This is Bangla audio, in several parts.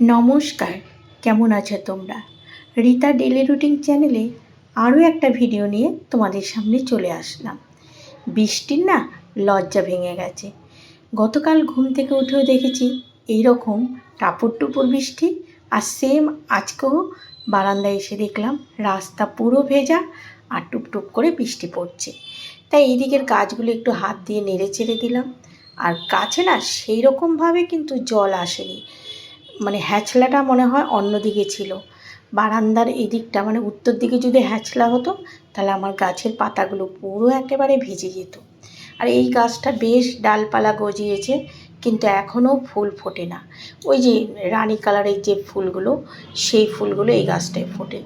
নমস্কার, কেমন আছো তোমরা? রীতা ডেলি রুটিন চ্যানেলে আরও একটা ভিডিও নিয়ে তোমাদের সামনে চলে আসলাম। বৃষ্টির না লজ্জা ভেঙে গেছে। গতকাল ঘুম থেকে উঠেও দেখেছি এই রকম টাপুর টুপুর বৃষ্টি আর সেম আজকেও বারান্দায় এসে দেখলাম রাস্তা পুরো ভেজা আর টুপটুপ করে বৃষ্টি পড়ছে। তাই এই দিকের গাছগুলো একটু হাত দিয়ে নেড়ে চেড়ে দিলাম। আর গাছে না সেই রকমভাবে কিন্তু জল আসেনি। মানে হ্যাচলাটা মনে হয় অন্যদিকে ছিল। বারান্দার এই দিকটা মানে উত্তর দিকে যদি হ্যাচলা হতো, তাহলে আমার গাছের পাতাগুলো পুরো একেবারে ভিজে যেত। আর এই গাছটা বেশ ডালপালা গজিয়েছে, কিন্তু এখনও ফুল ফোটে না। ওই যে রানী কালারের যে ফুলগুলো, সেই ফুলগুলো এই গাছটায় ফোটে।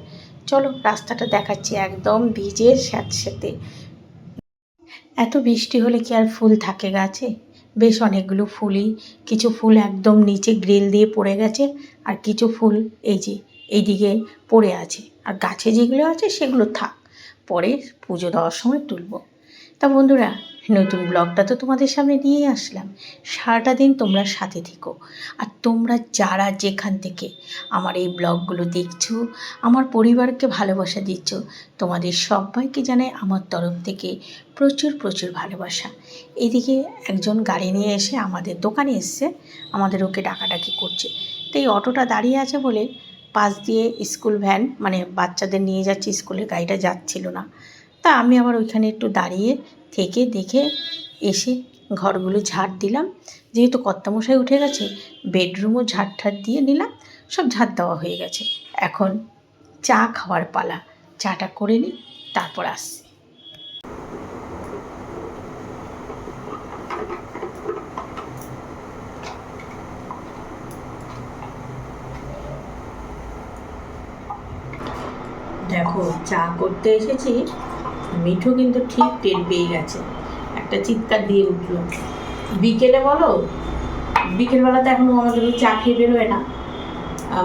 চলো, রাস্তাটা দেখাচ্ছি একদম ভিজে স্যাঁতস্যাঁতে। এত বৃষ্টি হলে কি আর ফুল থাকে গাছে? বেশ অনেকগুলো ফুলই, কিছু ফুল একদম নিচে গ্রিল দিয়ে পড়ে গেছে আর কিছু ফুল এই যে এইদিকে পড়ে আছে। আর গাছে যেগুলো আছে সেগুলো থাক, পরে পুজো দেওয়ার সময় তুলব। তা বন্ধুরা, নতুন ব্লগটা তো তোমাদের সামনে নিয়ে আসলাম। সারাটা দিন তোমরা সাথে থেকো। আর তোমরা যারা যেখান থেকে আমার এই ব্লগগুলো দেখছ, আমার পরিবারকে ভালোবাসা দিচ্ছ, তোমাদের সবাইকে জানাই আমার তরফ থেকে প্রচুর প্রচুর ভালোবাসা। এদিকে একজন গাড়ি নিয়ে এসে আমাদের দোকানে এসছে, আমাদের ওকে ডাকাডাকি করছে। তো এই অটোটা দাঁড়িয়ে আছে বলে পাশ দিয়ে স্কুল ভ্যান মানে বাচ্চাদের নিয়ে যাচ্ছে, স্কুলের গাড়িটা যাচ্ছিল না। তা আমি আবার ওইখানে একটু দাঁড়িয়ে থেকে দেখে এসে ঘরগুলো ঝাড় দিলাম। যেহেতু কর্তামশাই উঠে গেছে বেডরুমও ঝাড় ঠাড় দিয়ে নিলাম, সব ঝাড় দেওয়া হয়ে গেছে। এখন চা খাওয়ার পালা, চাটা করে নিই, তারপর আসছি। দেখো, চা করতে এসেছি। মিঠু কিন্তু ঠিক টের পেয়ে গেছে। একটা চিৎকার দিয়ে উঠল। বিকেলে বলো? বিকেলবেলা তো এখনও আমাদের চা খেয়ে বেরোয় না।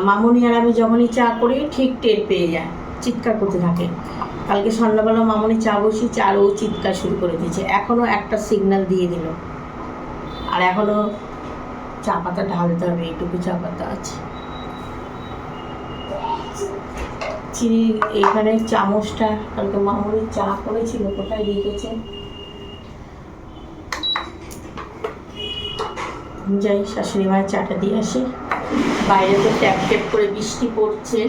মামুনি আর আমি যখনই চা করি, ঠিক টের পেয়ে যায়, চিৎকার করতে থাকে। কালকে সন্ধ্যাবেলা মামুনি চা বসি চা ও চিৎকার শুরু করে দিয়েছে। এখনও একটা সিগন্যাল দিয়ে দিল। আর এখনও চা পাতা ঢালতে হবে এইটুকু চা পাতা আছে। চিনি, এইখানে চামচটা, কালকে মামুনি চা করেছিল, কোথায় রেখেছে? যাই, শাশুড়ি মায়ের চাটা দিয়ে আসি। বাইরে তো ট্যাপ ট্যাপ করে বৃষ্টি পড়ছে।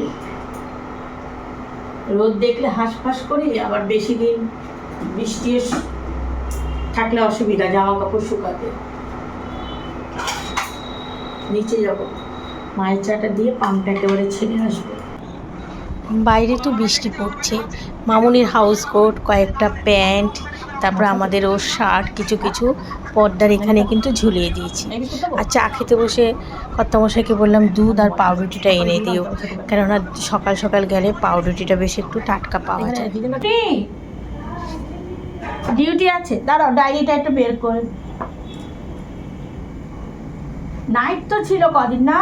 রোদ দেখলে হাঁসফাঁস করি, আবার বেশি দিন বৃষ্টি থাকলে অসুবিধা জামা কাপড় শুকাতে। নিচে যাব। মায়ের চাটা দিয়ে পাম্পটা একেবারে ছেড়ে আসব। বাইরে তো বৃষ্টি পড়ছে। মামুনির হাউস কোট কয়েকটা প্যান্ট তারপর আমাদের ওর শার্ট কিছু কিছু পর্দার এখানে কিন্তু ঝুলিয়ে দিয়েছি। আর চা খেতে বসে কর্তামশাইকে বললাম দুধ আর পাউরুটিটা এনে দিও। কেননা সকাল সকাল গেলে পাউরুটিটা বেশ একটু টাটকা পাওয়া যায়। ডিউটি আছে। দাঁড়াও ডায়েরিটা একটু বের করে। নাইট তো ছিল কদিন না?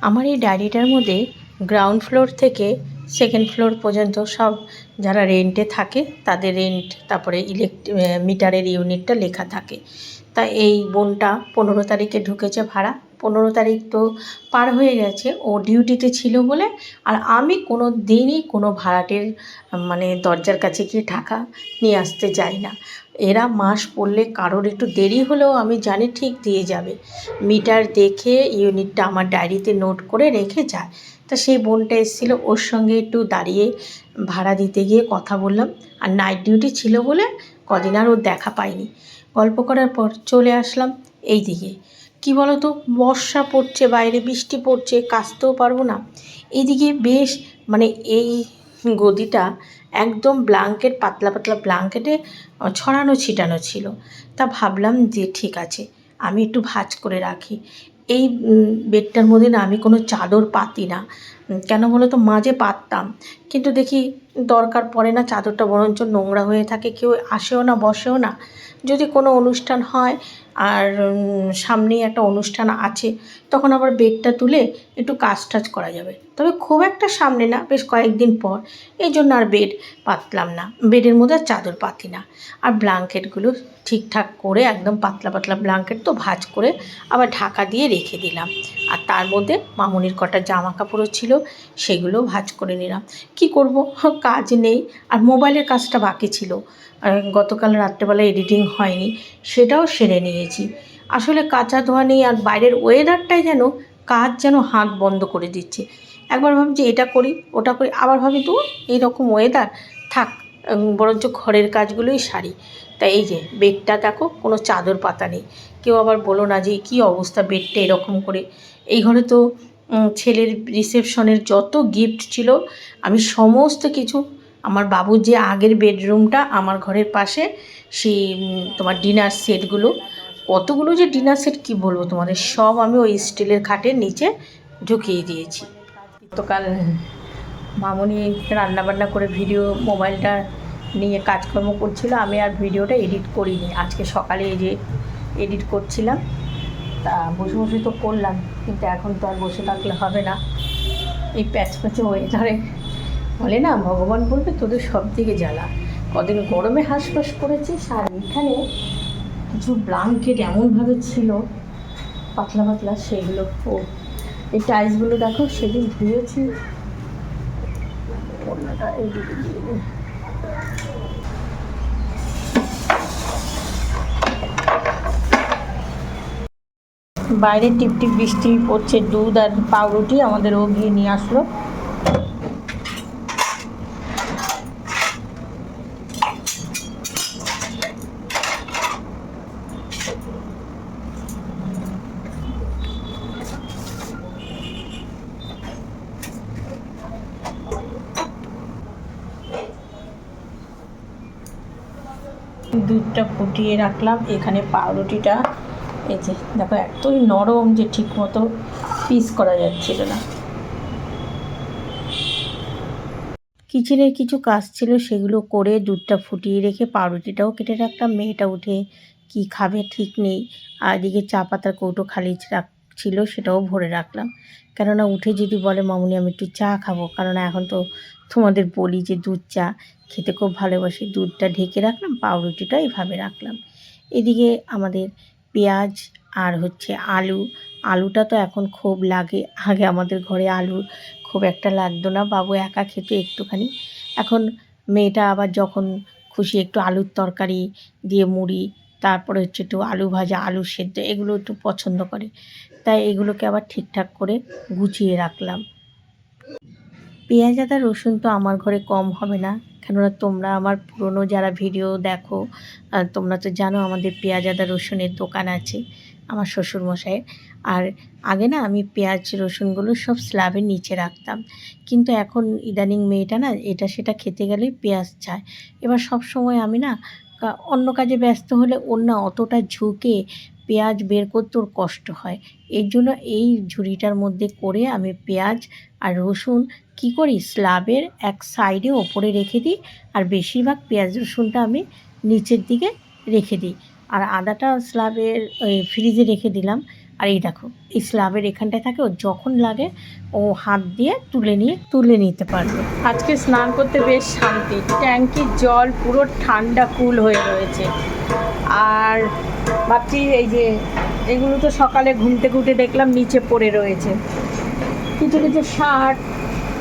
আমার এই ডায়েরিটার মধ্যে গ্রাউন্ড ফ্লোর থেকে সেকেন্ড ফ্লোর পর্যন্ত সব যারা রেন্টে থাকে, তাদের রেন্ট তারপরে ইলেকট্রি মিটারের ইউনিটটা লেখা থাকে। তা এই বোনটা পনেরো তারিখে ঢুকেছে ভাড়া। পনেরো তারিখ তো পার হয়ে গেছে, ও ডিউটিতে ছিল বলে আর আমি কোনো দিনই কোনো ভাড়াটের মানে দরজার কাছে গিয়ে টাকা নিয়ে আসতে যাই না। এরা মাস পড়লে কারোর একটু দেরি হলেও আমি জানি ঠিক দিয়ে যাবে। মিটার দেখে ইউনিটটা আমার ডায়েরিতে নোট করে রেখে যায়। তা সেই বোনটা এসেছিল, ওর সঙ্গে একটু দাঁড়িয়ে ভাড়া দিতে গিয়ে কথা বললাম। আর নাইট ডিউটি ছিল বলে কদিন আর ওর দেখা পাইনি। গল্প করার পর চলে আসলাম এই দিকে। কী বলতো, বর্ষা পড়ছে, বাইরে বৃষ্টি পড়ছে, কাচতেও পারব না। এইদিকে বেশ মানে এই গদিটা একদম ব্লাঙ্কেট পাতলা পাতলা ব্লাঙ্কেটে ছড়ানো ছিটানো ছিল। তা ভাবলাম যে ঠিক আছে, আমি একটু ভাজ করে রাখি। এই বেডটার মধ্যে না আমি কোনো চাদর পাতি না। কেন বলো তো মাঝে পাততাম। কিন্তু দেখি দরকার পড়ে না চাদরটা বরঞ্চ নোংরা হয়ে থাকে, কেউ আসেও না, বসেও না। যদি কোনো অনুষ্ঠান হয় আর সামনেই একটা অনুষ্ঠান আছে। তখন আবার বেডটা তুলে একটু কাজ টাজ করা যাবে। তবে খুব একটা সামনে না, বেশ কয়েকদিন পর। এই জন্য আর বেড পাতলাম না। বেডের মধ্যে আর চাদর পাতি না। আর ব্ল্যাঙ্কেটগুলো ঠিকঠাক করে, একদম পাতলা পাতলা ব্ল্যাঙ্কেট তো ভাজ করে আবার ঢাকা দিয়ে রেখে দিলাম। আর তার মধ্যে মামুনির কটা জামা কাপড়ও ছিল সেগুলো ভাঁজ করে নিলাম। কি করব? কাজ নেই। আর মোবাইলের কাজটা বাকি ছিল। গতকাল রাত্রেবেলা এডিটিং হয়নি, সেটাও সেরে নিয়েছি। আসলে কাঁচা ধোয়া নেই আর বাইরের ওয়েদারটাই যেন কাজ যেন হাত বন্ধ করে দিচ্ছে। একবার ভাবছি এটা করি, ওটা করি, আবার ভাবি তো এইরকম ওয়েদার থাক বরঞ্চ ঘরের কাজগুলোই সারি। তাই এই যে, বেডটা দেখো, কোনো চাদর পাতা নেই। কেউ আবার বলো না যে, কী অবস্থা বেডটা এরকম করে? এই ঘরে তো ছেলের রিসেপশনের যত গিফট ছিল, আমি সমস্ত কিছু আমার বাবুর যে আগের বেডরুমটা আমার ঘরের পাশে, সেই তোমার ডিনার সেটগুলো, কতগুলো যে ডিনার সেট কি বলব তোমাদের, সব আমি ওই স্টিলের খাটের নিচে ঢুকিয়ে দিয়েছি। গতকাল মামনি রান্নাবান্না করে ভিডিও, মোবাইলটা নিয়ে কাজকর্ম করছিল, আমি আর ভিডিওটা এডিট করিনি। আজকে সকালে এই যে এডিট করছিলাম, তা বসে বসে তো করলাম, কিন্তু এখন তো আর বসে থাকলে হবে না। এই প্যাচ প্যাচে ওয়েদারে বলে, না, ভগবান বলবে তোদের সব দিকে জ্বালা। কদিন গরমে হাঁসফাঁস করেছিস আর এখানে কিছু ব্লাঙ্কেট এমনভাবে ছিল, পাতলা পাতলা সেগুলো। ও, এই টাইলসগুলো দেখো, সেদিন ধুয়েছি। বাইরে টিপটিপ বৃষ্টি পড়ছে, দুধ আর পাউরুটি আমাদের ও গিয়ে নিয়ে আসলো। দুধটা ফুটিয়ে রাখলাম। এখানে পাউরুটিটা, এই যে দেখো এতই নরম যে ঠিক মতো পিস করা যাচ্ছিল না। কিচেনের কিছু কাজ ছিল, সেগুলো করে দুধটা ফুটিয়ে রেখে পাউরুটিটাও কেটে রাখলাম। মেয়েটা উঠে কি খাবে ঠিক নেই। আর এদিকে চা পাতার কৌটো খালি রাখ ছিল, সেটাও ভরে রাখলাম। কেননা উঠে যদি বলে, মামুনি, আমি একটু চা খাব। কারণ এখন তো তোমাদের বলি যে দুধ চা খেতে খুব ভালোবাসি। দুধটা ঢেকে রাখলাম পাউরুটিটা এইভাবে রাখলাম। এদিকে আমাদের পেঁয়াজ আর হচ্ছে আলু, আলুটা তো এখন খুব লাগে। আগে আমাদের ঘরে আলু খুব একটা লাগতো না, বাবু একা খেতে একটুখানি। এখন মেয়েটা আবার যখন খুশি একটু আলুর তরকারি দিয়ে মুড়ি, তারপরে হচ্ছে একটু আলু ভাজা, আলু সেদ্ধ, এগুলো একটু পছন্দ করে। তাই এগুলোকে আবার ঠিকঠাক করে গুছিয়ে রাখলাম। পেঁয়াজ আদা রসুন তো আমার ঘরে কম হবে না। কেননা তোমরা আমার পুরনো যারা ভিডিও দেখো তোমরা তো জানো আমাদের পেঁয়াজ আদা রসুনের দোকান আছে আমার শ্বশুরমশাইয়ের। আর আগে না আমি পেঁয়াজ রসুনগুলো সব স্ল্যাবের নিচে রাখতাম। কিন্তু এখন ইদানিং মেয়েটা না এটা সেটা খেতে গেলেই পেঁয়াজ চায়। এবার সব সময় আমি না অন্য কাজে ব্যস্ত হলে ওর না অতটা ঝুঁকে পেঁয়াজ বের করতে ওর কষ্ট হয়। এর জন্য এই ঝুড়িটার মধ্যে করে আমি পেঁয়াজ আর রসুন কি করি স্ল্যাবের এক সাইডে ওপরে রেখে দিই আর বেশিরভাগ পেঁয়াজ রসুনটা আমি নিচের দিকে রেখে দিই। আর আদাটা স্ল্যাবের ফ্রিজে রেখে দিলাম। আর এই দেখো, এই স্ল্যাবের এখানটায় থাকে, ও যখন লাগে ও হাত দিয়ে তুলে নিয়ে, তুলে নিতে পারবে। আজকে স্নান করতে বেশ শান্তি। ট্যাঙ্কির জল পুরো ঠান্ডা, কুল হয়ে রয়েছে। আর ভাবছি এই যে, এগুলো তো সকালে ঘুম থেকে উঠে দেখলাম নিচে পড়ে রয়েছে। কিছু কিছু শার্ট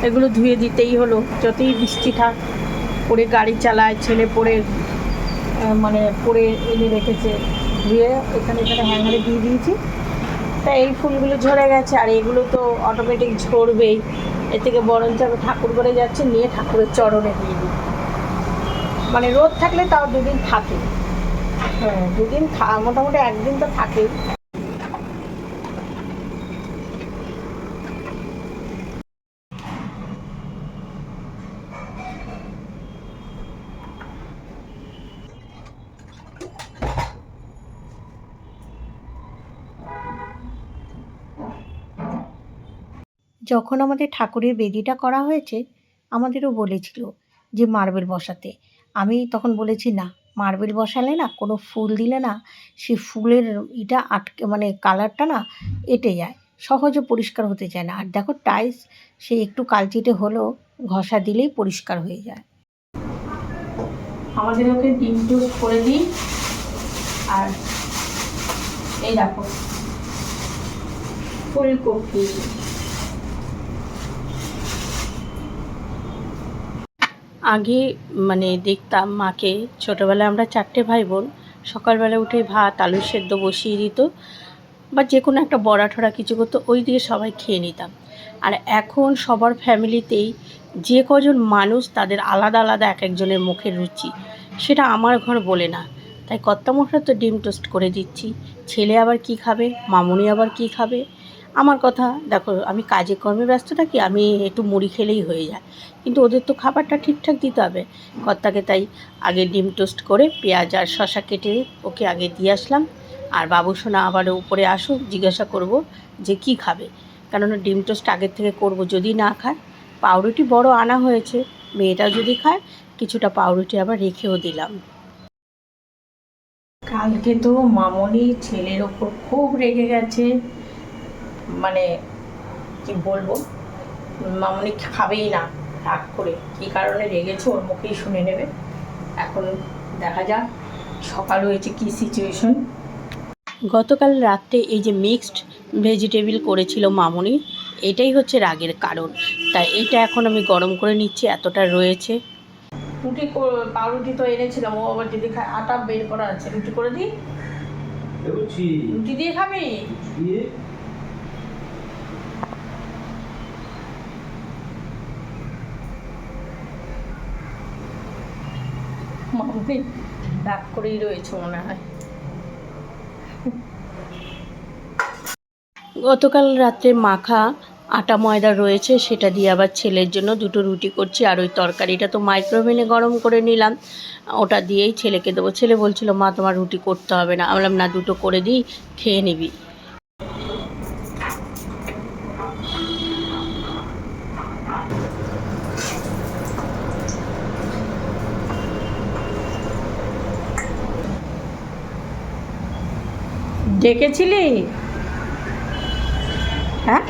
এগুলো ধুয়ে দিতেই হলো, যতই বৃষ্টি থাক পরে গাড়ি চালায়, ছেলে পরে মানে পরে এনে রেখেছে, ধুয়ে এখানে এখানে হ্যাঙ্গারে দিয়ে দিয়েছি। তা এই ফুলগুলো ঝরে গেছে, আর এগুলো তো অটোমেটিক ঝরবেই। এর থেকে বরঞ্চ আমি ঠাকুর করে যাচ্ছি, নিয়ে ঠাকুরের চরণে দিয়ে দিই। মানে রোদ থাকলে তাও দুদিন থাকে। হ্যাঁ দুদিন মোটামুটি একদিন তো থাকেই। যখন আমাদের ঠাকুরের বেদিটা করা হয়েছে, আমাদেরও বলেছিল যে মার্বেল বসাতে। আমি তখন বলেছি, না মার্বেল বসালে না, কোনো ফুল দিলে না, সে ফুলের এটা আটকে মানে কালারটা না এঁটে যায়, সহজে পরিষ্কার হতে চায় না। আর দেখো টাইলস, সে একটু কালচিটে হলেও ঘষা দিলেই পরিষ্কার হয়ে যায়। আমাদের ওকে ডিম টোস্ট করে দিই। আর এই দেখো, ফুলকপি। আগে মানে দেখতাম মাকে। ছোটোবেলায় আমরা চারটে ভাই বোন সকালবেলা উঠে ভাত, আলু সেদ্ধ বসিয়ে দিত বা যে কোনো একটা বড়া ঠড়া কিছু করতো, ওই দিয়ে সবাই খেয়ে নিতাম। আর এখন সবার ফ্যামিলিতেই যে কজন মানুষ তাদের আলাদা আলাদা এক একজনের মুখের রুচি, সেটা আমার ঘর বলে না। তাই কর্তা মশলা তো ডিম টোস্ট করে দিচ্ছি। ছেলে আবার কি খাবে? মামুনি আবার কি খাবে? আমার কথা, দেখো, আমি কাজে কর্মে ব্যস্ত থাকি, আমি একটু মুড়ি খেলেই হয়ে যায়। কিন্তু ওদের তো খাবারটা ঠিকঠাক দিতে হবে। কর্তাকে তাই আগে ডিম টোস্ট করে পেঁয়াজ আর শশা কেটে ওকে আগে দিয়ে আসলাম। আর বাবু সোনা আবার উপরে আসুক, জিজ্ঞাসা করব যে কি খাবে। কেননা ডিম টোস্ট আগের থেকে করব যদি না খায়, পাউরুটি বড় আনা হয়েছে মেয়েটা যদি খায়, কিছুটা পাউরুটি আবার রেখেও দিলাম। কালকে তো মামনি ছেলের ওপর খুব রেগে গেছে। মানে কি বলব? মামনি খাবেই না রাগ করে। কী কারণে রেগেছে ওর মুখেই শুনে নেবে। এখন দেখা যাক সকাল হয়েছে কী সিচুয়েশন গতকাল রাত্রে এই যে মিক্সড ভেজিটেবিল করেছিল মামনি এটাই হচ্ছে রাগের কারণ। তাই এটা এখন আমি গরম করে নিচ্ছি এতটা রয়েছে। রুটি পাউরুটি তো এনেছিলাম ও আবার যদি খায় আটা বের করা আছে রুটি করে দিই? রুটি দিয়ে খাবি? মামনি রাগ করেই রয়েছে মনে হয়। গতকাল রাত্রে মাখা আটা ময়দা রয়েছে, সেটা দিয়ে আবার ছেলের জন্য দুটো রুটি করছি আর ওই তরকারিটা তো মাইক্রোওভেনে গরম করে নিলাম। ওটা দিয়েই ছেলেকে দেবো। ছেলে বলছিল, মা, তোমার রুটি করতে হবে না। আমি বললাম, না, দুটো করে দিই, খেয়ে নিবি। ডেকেছিলি হ্যাঁ?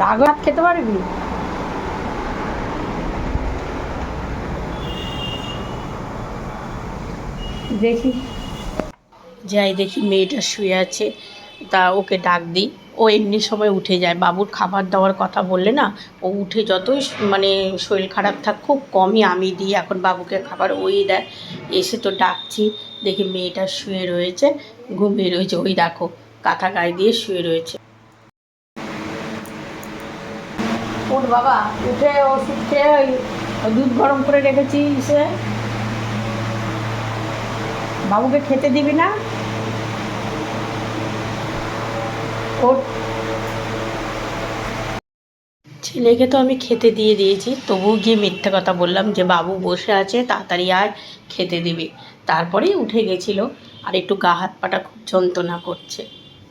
রাগ খেতে পারবি? দেখি। যাই দেখি মেয়েটা শুয়ে আছে, তা ওকে ডাক দিই। ও এমনি সময় উঠে যায়। বাবুর খাবার দাবার কথা বললে না, ও উঠে যতই মানে শরীর খারাপ থাক, খুব কমই আমি দিই। এখন বাবুকে খাবার ওই দেয়, এসে তো ডাকছি। দেখি মেয়েটা শুয়ে রয়েছে। ঘুমিয়ে রয়েছে ওই দেখো কাঁথা গায়ে দিয়ে শুয়ে রয়েছে। ওর বাবা উঠে ওষুধ খেয়ে ওই দুধ গরম করে রেখেছি সে। বাবুকে খেতে দিবি না? ওর ছেলেকে তো আমি খেতে দিয়ে দিয়েছি তবুও গিয়ে মিথ্যে কথা বললাম যে বাবু বসে আছে তাড়াতাড়ি আয় খেতে দিবি। তারপরেই উঠে গেছিল। আর একটু গা হাত পাটা খুব যন্ত্রণা করছে।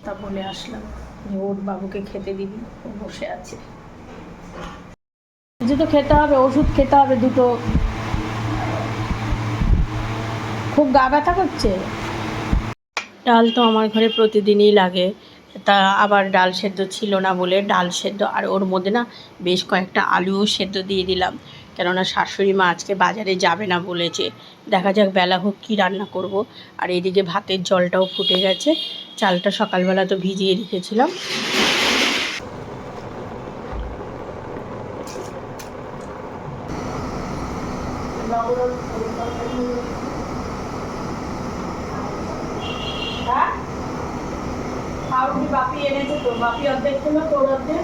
তা বলে আসলাম যে ওর বাবুকে খেতে দিবি ও বসে আছে। কিছু তো খেতে হবে ওষুধ খেতে হবে দুটো। খুব গা ব্যথা করছে? ডাল তো আমার ঘরে প্রতিদিনই লাগে। তা আবার ডাল সেদ্ধ ছিল না বলে ডাল সেদ্ধ আর ওর মধ্যে না বেশ কয়েকটা আলুও সেদ্ধ দিয়ে দিলাম। কেননা শাশুড়ি মা আজকে বাজারে যাবে না বলেছে। দেখা যাক বেলা হোক কী রান্না করব। আর এদিকে ভাতের জলটাও ফুটে গেছে। চালটা সকালবেলা তো ভিজিয়ে রেখেছিলাম। হ্যাঁ? বাপি এনেছে তো? বাপি অর্ধেক ছিল তোর অর্ধেক?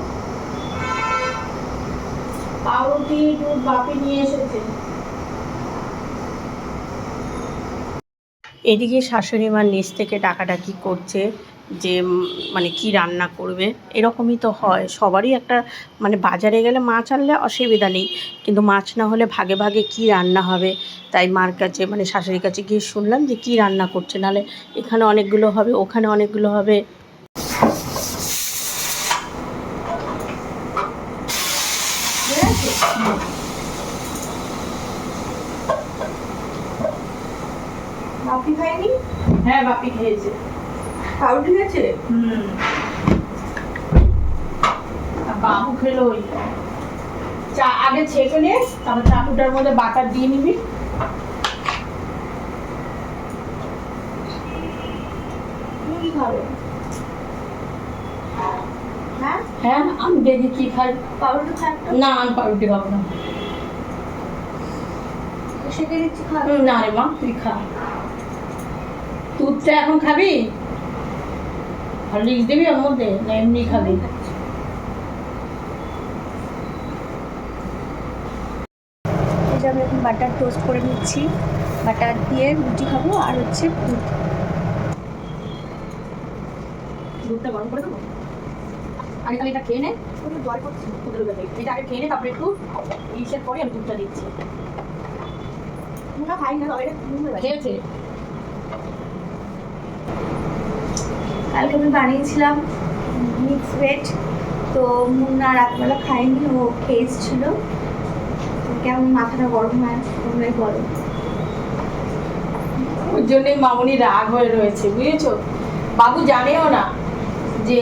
পাউরুটি, দুধ বাপি নিয়ে এসেছে। এদিকে শাশুড়ি মা নিচ থেকে ডাকাডাকি করছে যে মানে কি রান্না করবে? এরকমই তো হয়। সবারই একটা মানে বাজারে গেলে মাছ আনলে অসুবিধা নেই। কিন্তু মাছ না হলে ভাগে ভাগে কি রান্না হবে? তাই মার কাছে মানে শাশুড়ির কাছে গিয়ে শুনলাম যে কি রান্না করছে? নাহলে এখানে অনেকগুলো হবে, ওখানে অনেকগুলো হবে বাপি খায়নি হ্যাঁ বাপি খেয়েছে পাউরুটি আছে হুম আর বাবু খেলো ওই চা আগে ছেঁকে নে তারপর চাটুটার মধ্যে বাটার দিয়ে নিবি। খাবে হ্যাঁ? হ্যাঁ আমি দেখি কি খাই। পাউরুটি খায় না আমি পাউরুটি খাব না। খাবে না রে মা তুই খা। দুধটা এখন খাবি? হরলিক্স দিবি ওর মধ্যে না এমনি খাবি এই যে আমি এখন বাটার টোস্ট করে নিচ্ছি। বাটার দিয়ে রুটি খাব আর হচ্ছে দুধ। দুধটা গরম করে দেবো? আগে তাহলে এটা খেয়ে নে। কোনো জল করছি এটা আগে খেয়ে নে তারপরে একটু ইসের পরে আমি দুধটা দিচ্ছি। খাই না খেয়েছে। কালকে আমি বানিয়েছিলাম মিক্স ভেজ তো মুন্না রাতবেলা খায়নি ও খেয়ে এসেছিল তো কেমন মাথাটা গরম হয়? তোমরাই বলো। ওর জন্যই মামনি রাগ হয়ে রয়েছে, বুঝেছ? বাবু জানেও না যে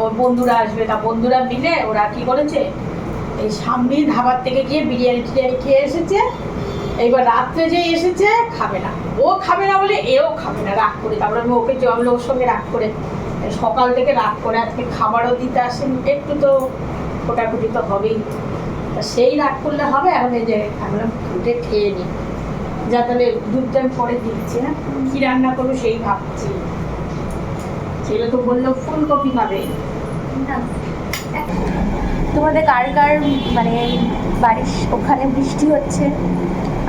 ওর বন্ধুরা আসবে। তা বন্ধুরা মিলে ওরা কি করেছে? এই সামনেই ধাবার থেকে গিয়ে বিরিয়ানি টিরিয়ানি খেয়ে এসেছে। এইবার রাত্রে যে এসেছে, খাবে না। ও খাবে না বলে এও খাবে না, রাগ করে। তারপরে আমি ওকে জমলে ওর সঙ্গে রাগ করে, সকাল থেকে রাগ করে, আজকে খাবারও দিতে আসেন। একটু তো ফোটাফুটি তো হবেই। সেই রাগ করলে হবে, এখন এই যে আমি ফুটে খেয়ে নিই। যা তাহলে দুধটা আমি পরে দিচ্ছি না, কি রান্না করব সেই ভাবছি। ছেলে তো বলল, ফুলকপি খাবে। তোমাদের কার কার মানে বাড়ির ওখানে বৃষ্টি হচ্ছে?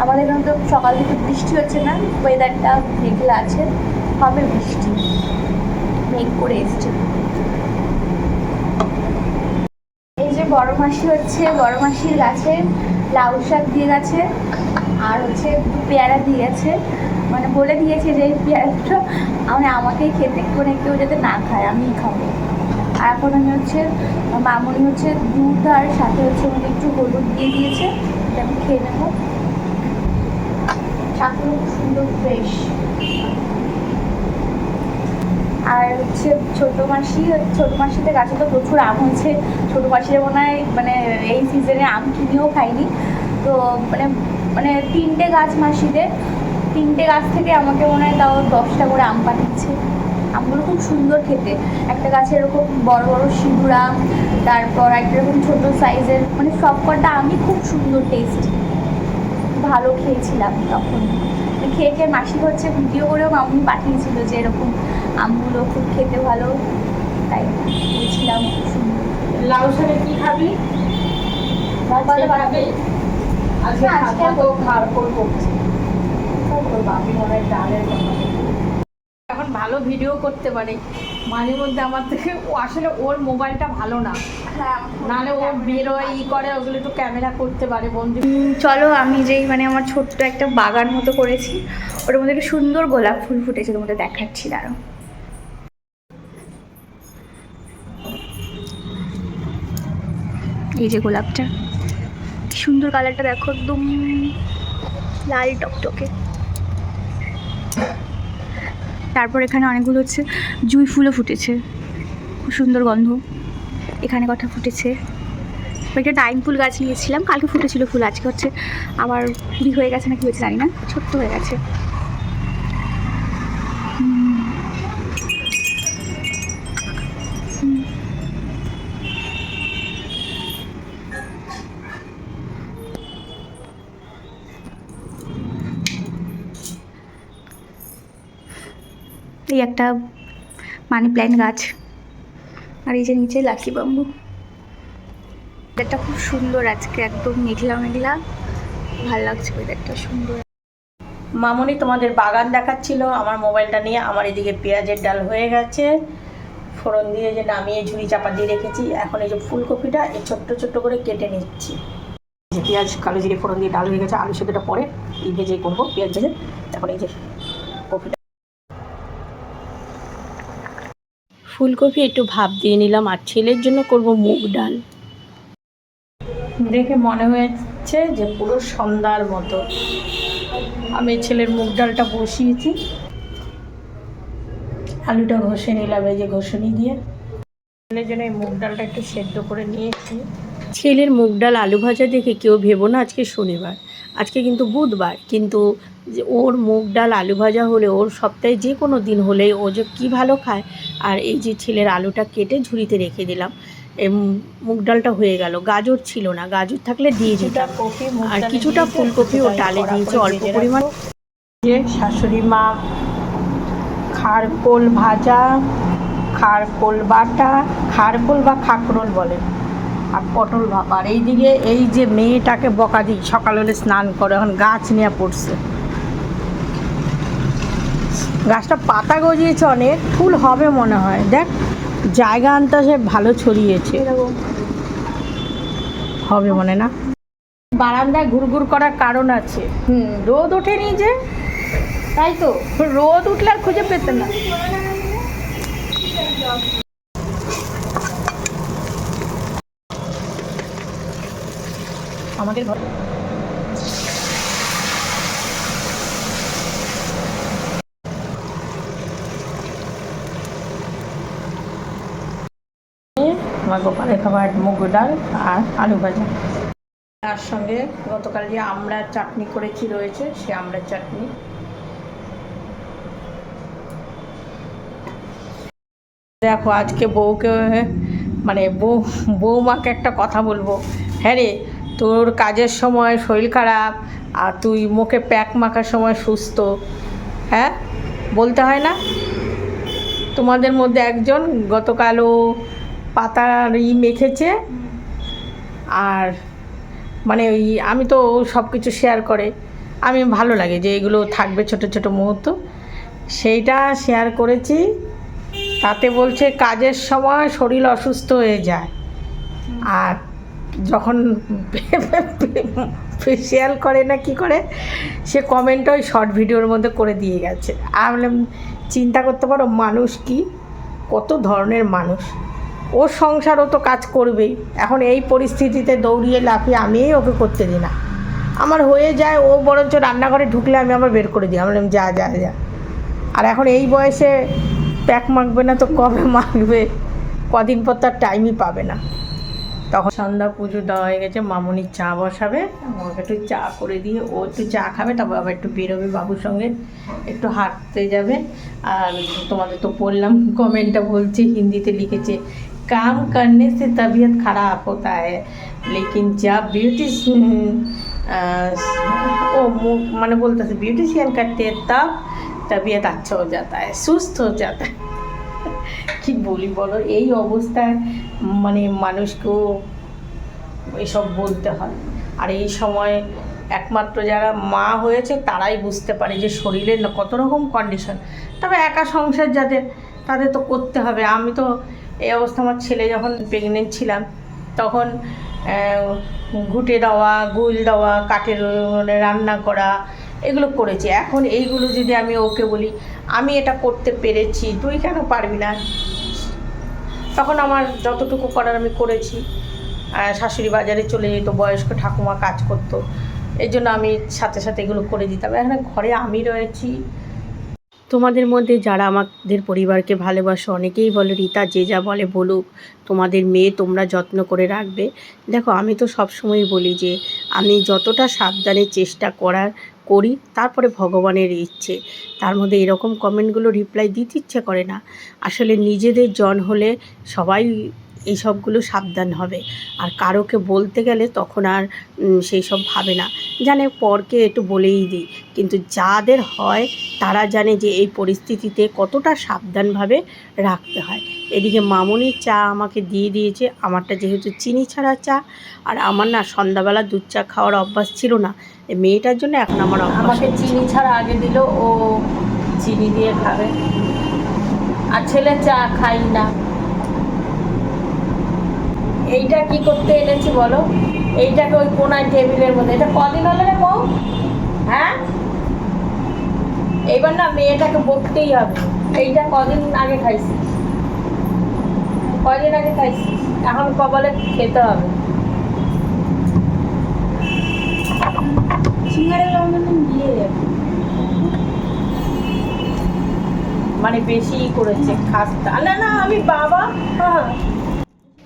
আমাদের এখানে তো সকাল থেকে বৃষ্টি হচ্ছে না ওয়েদারটা মেঘলা আছে, হবে বৃষ্টি। মেঘ করে এসছে এই যে বড় মাসি হচ্ছে, বড় মাসির গাছে লাউ শাক দিয়ে গেছে, আর হচ্ছে পেয়ারা দিয়ে গেছে মানে বলে দিয়েছে যে এই পেয়ারাটা মানে আমাকেই খেতে মানে কেউ যাতে না খায়, আমিই খাব। আর এখন আমি হচ্ছে, মামনি হচ্ছে দুধ আর সাথে হচ্ছে আমাকে একটু হলুদ দিয়ে দিয়েছে, এটা আমি খেয়ে নেব। শাকগুলো খুব সুন্দর ফ্রেশ আর হচ্ছে ছোটো মাসি, ছোটো মাসিতে গাছে তো প্রচুর আম হয়েছে। ছোটো মাসির মনে হয় মানে এই সিজনে আম কিনেও খাইনি তো মানে মানে তিনটে গাছ মাসিদের, তিনটে গাছ থেকে আমাকে মনে হয় তাও দশটা করে আম পাঠিয়েছে। আমগুলো খুব সুন্দর খেতে। একটা গাছে এরকম বড় বড় সিঁদুর আম, তারপর একটা এরকম ছোটো সাইজের মানে সব কটা খুব সুন্দর টেস্ট ভালো খেয়েছিলাম তখন। খেয়ে খেয়ে মাসি হচ্ছে ভিডিও করেও মামনি পাঠিয়েছিল যে এরকম আমগুলো খুব খেতে ভালো তাই বলছিলাম লাউ শাকে কি খাবি? আজকে আজকে তো খাওয়ার করব। তোর বাপি ডালের এখন ভালো ভিডিও করতে পারে। মাঝে মধ্যে আমার থেকে ও আসলে ওর মোবাইলটা ভালো না। হ্যাঁ নাহলে ও বেরোয় ই করে ওগুলো একটু ক্যামেরা করতে পারে বন্ধু। চলো আমি যেই মানে আমার ছোট্ট একটা বাগান মতো করেছি ওটার মধ্যে একটা সুন্দর গোলাপ ফুল ফুটেছে তোমাদের দেখাচ্ছি দাঁড়াও। এই যে গোলাপটা। সুন্দর কালারটা দেখো, একদম লাল টকটকে। তারপর এখানে অনেকগুলো হচ্ছে জুঁই ফুলও ফুটেছে। খুব সুন্দর গন্ধ। এখানে কটা ফুটেছে। একটা টাইম ফুল গাছ নিয়েছিলাম, কালকে ফুটেছিল ফুল, আজকে হচ্ছে আবার কুড়ি হয়ে গেছে না কি হয়েছে জানি না, ছোট্ট হয়ে গেছে। এই একটা মানি প্ল্যান্ট গাছ। আর এই যে নিচে লাকি বাম্বু। ওয়েদারটা খুব সুন্দর আজকে, একদম মেঘলা মেঘলা। ভালো লাগছে ওয়েদারটা সুন্দর। মামনি, তোমাদের বাগান দেখাচ্ছিল, আমার মোবাইলটা নিয়ে। আমার এদিকে পেঁয়াজের ডাল হয়ে গেছে। ফোড়ন দিয়ে যে নামিয়ে ঝুড়ি চাপা দিয়ে রেখেছি। এখন এই যে ফুলকপিটা, এই ছোট্ট ছোট্ট করে কেটে নিচ্ছি। পেঁয়াজ, কালো জিরে ফোড়ন দিয়ে ডাল হয়ে গেছে। আলু সেদ্ধটা পরে, এই ভেজে করব পেঁয়াজ ভেজে। এখন এই যে ফুলকপি একটু ভাপ দিয়ে নিলাম আর ছেলের জন্য করব মুগ ডাল। দেখে মনে হয়েছে যে পুরো সন্ধ্যার মতো। আমি ছেলের মুগ ডালটা বসিয়েছি। আলুটা ঘষে নিলাম এই যে ঘষণি দিয়ে। ছেলের জন্য এই মুগ ডালটা একটু সেদ্ধ করে নিয়েছি। ছেলের মুগ ডাল আলু ভাজা দেখে কেউ ভেবো না আজকে শনিবার। আজকে কিন্তু বুধবার কিন্তু যে ওর মুগ ডাল আলু ভাজা হলে ওর সপ্তাহে যে কোনো দিন হলেই ও যে কী ভালো খায়। আর এই যে ছেলের আলুটা কেটে ঝুড়িতে রেখে দিলাম মুগ ডালটা হয়ে গেল। গাজর ছিল না গাজর থাকলে দিয়ে দিতাম আর কিছুটা ফুলকপি ও ডালে দিয়েছি অল্প পরিমাণ। শাশুড়ি মা খারকোল ভাজা খারকোল বাটা খারকোল বা খাকরোল বলে। আর পটল ভাপা আর এইদিকে এই যে মেয়েটাকে বকা দিই, সকাল হলে স্নান করে, এখন গাছ নিয়ে পড়ছে। গাছটা পাতা গজিয়েছে অনেক, ফুল হবে মনে হয়। দেখ, জায়গা আনতে সে ভালো ছড়িয়েছে। হবে মনে না? বারান্দায় ঘুরঘুর করার কারণ আছে। হুম, রোদ ওঠেনি যে। তাই তো, রোদ উঠলে আর খুঁজে পেতে না। আমাদের ঘর। আমার গোপালের খাবার মুগ ডাল আর আলু ভাজা। তার সঙ্গে গতকাল যে আমরা চাটনি করেছি রয়েছে সে আমরা চাটনি। দেখো আজকে বউকে মানে বউ বৌমাকে একটা কথা বলব। হ্যাঁ রে তোর কাজের সময় শরীর খারাপ আর তুই মুখে প্যাক মাখার সময় সুস্থ হ্যাঁ? বলতে হয় না? তোমাদের মধ্যে একজন গতকালও পাতার ই মেখেছে আর মানে ওই আমি তো সব কিছু শেয়ার করে। আমি ভালো লাগে যে এগুলো থাকবে ছোট ছোট মুহূর্ত। সেইটা শেয়ার করেছি। তাতে বলছে কাজের সময় শরীর অসুস্থ হয়ে যায়। আর যখন ফেসিয়াল করে না কি করে, সে কমেন্ট ওই শর্ট ভিডিওর মধ্যে করে দিয়ে গেছে। আমি চিন্তা করতে পারো, মানুষ কি? কত ধরনের মানুষ? ও সংসারও তো কাজ করবেই। এখন এই পরিস্থিতিতে দৌড়িয়ে লাফিয়ে আমিই ওকে করতে দিই না। আমার হয়ে যায়, ও বরঞ্চ রান্নাঘরে ঢুকলে আমি আবার বের করে দিই। আমি যা যা যা। আর এখন এই বয়সে প্যাক মাখবে না তো কবে মাখবে? কদিন পর তার টাইমই পাবে না। তখন সন্ধ্যা পুজো দেওয়া হয়ে গেছে মামুনি চা বসাবে আমাকে একটু চা করে দিয়ে ও একটু চা খাবে তারপর আবার একটু বেরোবে বাবুর সঙ্গে একটু হাঁটতে যাবে আর তোমাদের তো পড়লাম কমেন্টটা বলছে হিন্দিতে লিখেছে काम करने से तबीयत खराब होता है लेकिन जब ब्यूटी ओ मु- मैंने बोलते थे ब्यूटिशियन करते हैं तब तबीयत अच्छा हो जाता है सुस्त हो जाता है কি বলি বলো? এই অবস্থায় মানে মানুষকেও এসব বলতে হয়। আর এই সময় একমাত্র যারা মা হয়েছে, তারাই বুঝতে পারে যে শরীরের কত রকম কন্ডিশন তবে একা সংসার যাদের তাদের তো করতে হবে। আমি তো এই অবস্থা আমার ছেলে যখন প্রেগনেন্ট ছিলাম, তখন ঘুটে দেওয়া, গুল দেওয়া, কাঠের উনুনে রান্না করা এগুলো করেছি। এখন এইগুলো যদি আমি ওকে বলি, আমি এটা করতে পেরেছি, তুই কেন পারবি না? তখন আমার যতটুকু করার আমি করেছি। শাশুড়ি বাজারে চলে যেত, বয়স্ক ঠাকুমা কাজ করতো। এই জন্য আমি সাথে সাথে এগুলো করে দিতাম। এখানে ঘরে আমি রয়েছি। তোমাদের মধ্যে যারা আমাদের পরিবারকে ভালোবাসো, অনেকেই বলে, রীতা, যে যা বলে বলুক, তোমাদের মেয়ে তোমরা যত্ন করে রাখবে। দেখো, আমি তো সবসময় বলি যে, আমি যতটা সাবধানে চেষ্টা করার করি, তারপরে ভগবানের ইচ্ছে। তার মধ্যে এরকম কমেন্টগুলো রিপ্লাই দিতে ইচ্ছে করে না। আসলে নিজেদের জন হলে সবাই এই সবগুলো সাবধান হবে। আর কারোকে বলতে গেলে তখন আর সেই সব ভাবে না। জানে পরকে একটু বলেই দিই। কিন্তু যাদের হয়, তারা জানে যে এই পরিস্থিতিতে কতটা সাবধানভাবে রাখতে হয়। এদিকে মামুনির চা আমাকে দিয়ে দিয়েছে। আমারটা যেহেতু চিনি ছাড়া চা। আর আমার না সন্ধ্যাবেলা দুধ চা খাওয়ার অভ্যাস ছিল না। মেয়েটার জন্য এখন আমার আমাকে চিনি ছাড়া আগে দিল ও চিনি দিয়ে খাবে। আর ছেলে চা খাই না। এইটা কি করতে এনেছি বলো? এইটাকে ওই কোনায় টেবিলের মধ্যে। এটা কদিন হলো রে বউ? হ্যাঁ? এইবার না মেয়েটাকে বকতেই হবে। এইটা কদিন আগে খাইছি কদিন আগে খাইছি এখন কবলে খেতে হবে সিঙ্গারের দিয়ে যাবে মানে বেশিই করেছে, খাস্তা। না না, আমি বাবা হ্যাঁ।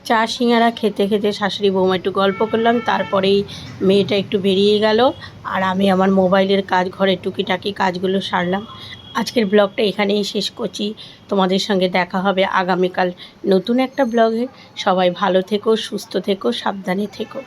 চা সিঙ্গারা খেতে খেতে শাশুড়ি বৌমা একটু গল্প করলাম, তারপরেই মেয়েটা একটু বেরিয়ে গেল, আর আমি আমার মোবাইলের কাজ ঘরে টুকিটাকি কাজগুলো সারলাম। আজকের ব্লগটা এখানেই শেষ করছি। তোমাদের সঙ্গে দেখা হবে আগামীকাল নতুন একটা ব্লগে। সবাই ভালো থেকো, সুস্থ থেকো, সাবধানে থেকো।